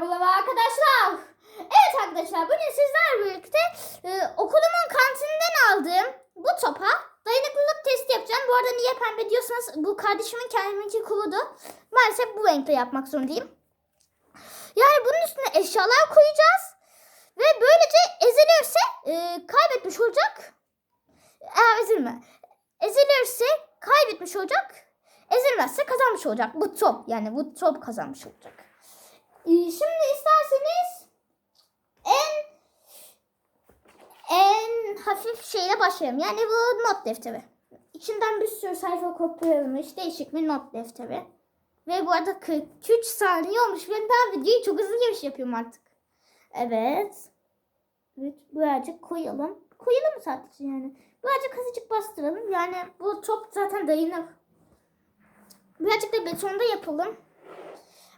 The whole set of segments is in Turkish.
Merhaba arkadaşlar. Evet arkadaşlar bugün sizlerle birlikte e, okulumun kantininden aldığım bu topa dayanıklılık testi yapacağım. Bu arada niye pembe diyorsanız bu kardeşimin kendiminki kuludu. Maalesef bu renkte yapmak zorundayım. Yani bunun üstüne eşyalar koyacağız. Ve böylece ezilirse e, kaybetmiş olacak. Eğer ezilme. Ezilirse kaybetmiş olacak. Ezilmezse kazanmış olacak. Bu top yani bu top kazanmış olacak. Ee, Şimdi isterseniz en en hafif şeyle başlayalım. Yani bu not defteri. İçinden bir sürü sayfa kopyalanmış değişik bir not defteri. Ve bu arada 43 saniye olmuş. Ben daha videoyu çok hızlı giriş yapıyorum artık. Evet. Evet birazcık koyalım. Koyalım sadece yani? Birazcık azıcık bastıralım. Yani bu top zaten dayanır. Birazcık da betonda yapalım.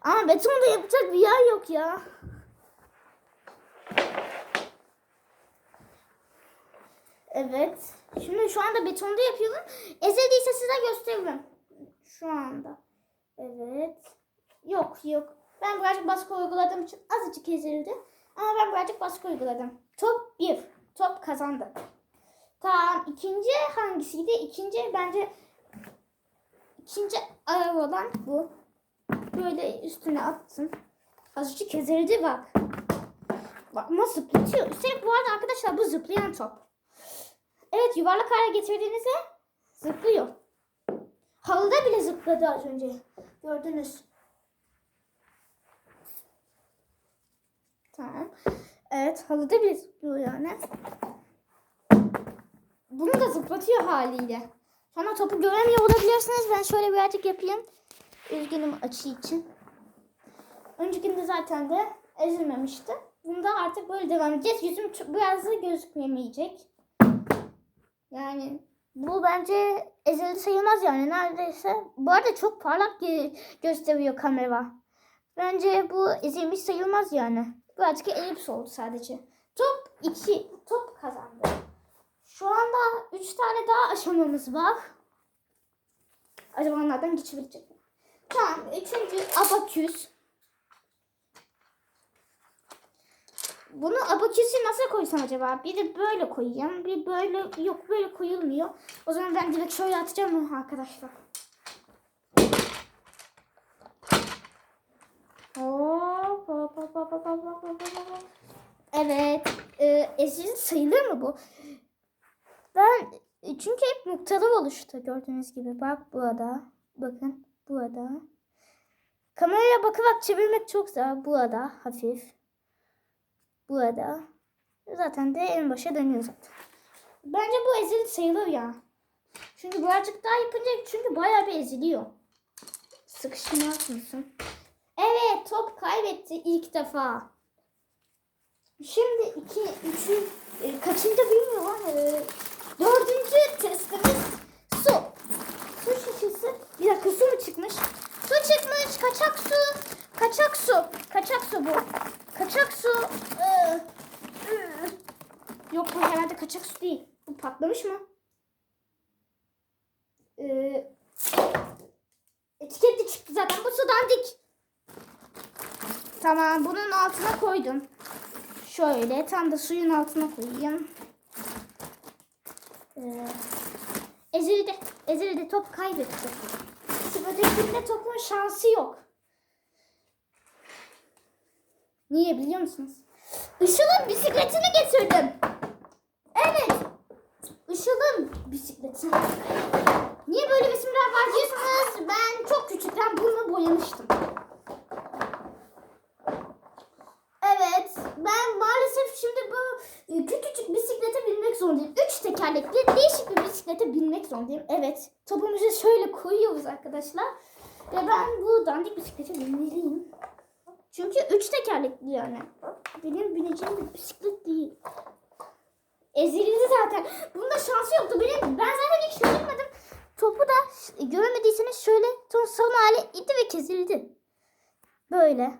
Ama betonda yapacak bir yer yok ya. Evet. Şimdi şu anda betonda yapıyorum. Ezildiyse size gösteririm. Şu anda. Evet. Yok yok. Ben birazcık baskı uyguladığım için azıcık ezildi. Ama ben birazcık baskı uyguladım. Top 1. Top kazandı. Tamam. ikinci hangisiydi? İkinci bence ikinci ağır olan bu. Böyle üstüne attım. Azıcık ezildi bak. Bak ama zıplatıyor. Üstelik bu arada arkadaşlar bu zıplayan top. Evet yuvarlak hale getirdiğinizde zıplıyor. Halıda bile zıpladı az önce. Gördünüz. Tamam. Evet halıda bile zıplıyor yani. Bunu da zıplatıyor haliyle. Sonra topu göremiyor olabilirsiniz. Ben şöyle birazcık yapayım. Üzgünüm açı için. Öncekinde zaten de ezilmemişti. Bunda artık böyle devam edeceğiz. Yüzüm biraz da gözükmeyecek. Yani bu bence ezildi sayılmaz yani neredeyse. Bu arada çok parlak gösteriyor kamera. Bence bu ezilmiş sayılmaz yani. Birazcık elips oldu sadece. Top 2. Top kazandı. Şu anda 3 tane daha aşamamız var. Acaba onlardan geçebilecek mi? Tamam. Üçüncü abaküs. Bunu abaküsü nasıl koysam acaba? Bir de böyle koyayım. Bir böyle yok böyle koyulmuyor. O zaman ben direkt şöyle atacağım arkadaşlar. Evet. E, ezil sayılır mı bu? Ben çünkü hep noktalı oluştu gördüğünüz gibi. Bak burada. Bakın burada. Kameraya bakarak çevirmek çok zor. Burada hafif. Burada. Zaten de en başa dönüyor zaten. Bence bu ezili sayılır ya. Çünkü birazcık daha yapınca çünkü bayağı bir eziliyor. Sıkışmaz mısın? Evet top kaybetti ilk defa. Şimdi iki, üçü, e, kaçıncı bilmiyorum. E, dördüncü testimiz su. Su şişesi. Bir dakika su mu çıkmış? Su çıkmış. Kaçak su. Kaçak su. Kaçak su bu. Kaçak su. Iı. Yok bu herhalde kaçak su değil. Bu patlamış mı? Ee, etiketli çıktı zaten. Bu su dandik. Tamam bunun altına koydum. Şöyle tam da suyun altına koyayım. Ee, ezildi. Ezildi. Top kaybetti. Ötekinde topun şansı yok. Niye biliyor musunuz? Işıl'ın bisikletini getirdim. Evet. Işıl'ın bisikleti. Niye böyle resimler var diyorsanız ben çok küçükken bununla boyamıştım. Evet, ben maalesef şimdi bu küçücük bisiklete binmek zorundayım. Üç tekerlekli değişik bir bisiklete binmek zorundayım. Evet, topumuzu şöyle koyuyoruz arkadaşlar. Ve ben bu dandik bisiklete binmeliyim. Çünkü üç tekerlekli yani. Benim bineceğim bir bisiklet değil. Ezildi zaten. Bunda şansı yoktu. Benim, ben zaten hiç düşünmedim. Topu da göremediyseniz şöyle son, son hali iti ve kesildi. Böyle.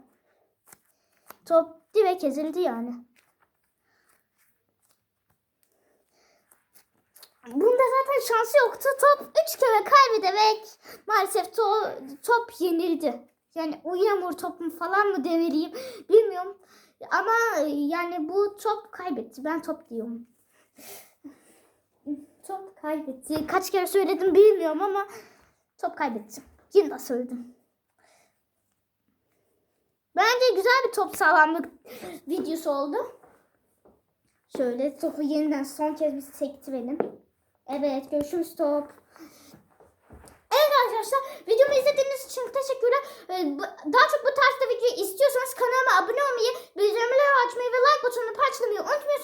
Top direkt ezildi yani. Bunda zaten şansı yoktu. Top 3 kere kaybederek maalesef to top yenildi. Yani o yağmur topum falan mı demeliyim bilmiyorum. Ama yani bu top kaybetti. Ben top diyorum. Top kaybetti. Kaç kere söyledim bilmiyorum ama top kaybetti. Yine de söyledim. Bence güzel bir top sağlamlık videosu oldu. Şöyle topu yeniden son kez bir sektirelim. Evet görüşürüz top. Arkadaşlar videomu izlediğiniz için teşekkürler. Ee, Daha çok bu tarzda video istiyorsanız kanalıma abone olmayı, bildirimleri açmayı ve like butonunu parçalamayı unutmayın.